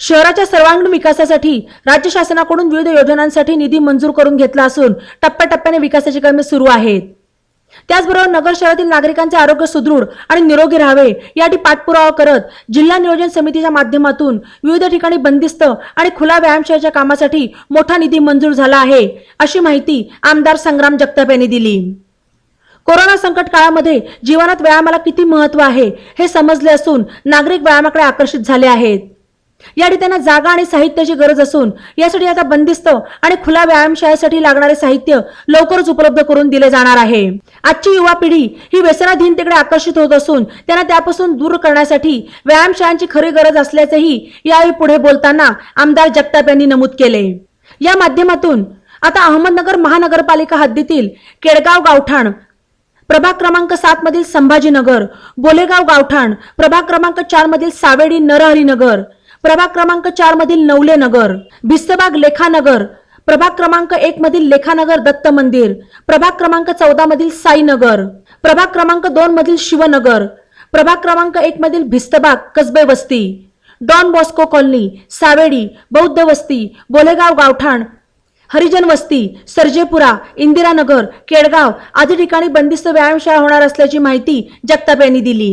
शहराच्या सर्वांगीण विकासासाठी राज्य शासनाकडून विविध योजनांसाठी निधी मंजूर करून घेतला असून टप्प्याटप्प्याने विकासाची कामे सुरू आहेत. त्याचबरोबर नगर शहरातील नागरिकांचे आरोग्य सुदृढ आणि निरोगी राहावे यासाठी पाठपुरावा करत जिल्हा नियोजन समितीच्या माध्यमातून विविध ठिकाणी बंदिस्त आणि खुला व्यायामशाळेच्या कामासाठी मोठा निधी मंजूर झाला आहे अशी माहिती आमदार संग्राम जगताप यांनी दिली. कोरोना संकट काळामध्ये जीवनात व्यायामाला किती महत्त्व आहे हे समजले असून नागरिक व्यायामाकडे आकर्षित झाले आहेत. यासाठी त्यांना जागा आणि साहित्याची गरज असून यासाठी आता बंदिस्त आणि खुल्या व्यायामशाळेसाठी लागणारे साहित्य लवकरच उपलब्ध करून दिले जाणार आहे. आजची युवा पिढी ही व्यसनाधीनतेकडे आकर्षित होत असून त्यांना त्यापासून दूर करण्यासाठी व्यायामशाळांची खरी गरज असल्याचेही यावेळी पुढे बोलताना आमदार जगताप यांनी नमूद केले. या माध्यमातून आता अहमदनगर महानगरपालिका हद्दीतील केडगाव गावठाण प्रभाग क्रमांक सात मधील संभाजीनगर बोलेगाव गावठाण प्रभाग क्रमांक चार मधील सावेडी नरहरीनगर प्रभाग क्रमांक चार मधील नवले नगर भिस्तबाग लेखानगर प्रभाग क्रमांक एक मधील लेखानगर दत्त मंदिर प्रभाग क्रमांक चौदा मधील साईनगर प्रभाग क्रमांक दोन मधील शिवनगर प्रभाग क्रमांक एक मधील भिस्तबाग कसबे वस्ती डॉन बॉस्को कॉलनी सावेडी बौद्ध वस्ती बोलेगाव गावठाण हरिजन वस्ती सर्जेपुरा इंदिरानगर केडगाव आदी ठिकाणी बंदिस्त व्यायामशाळा होणार असल्याची माहिती जगताप यांनी दिली.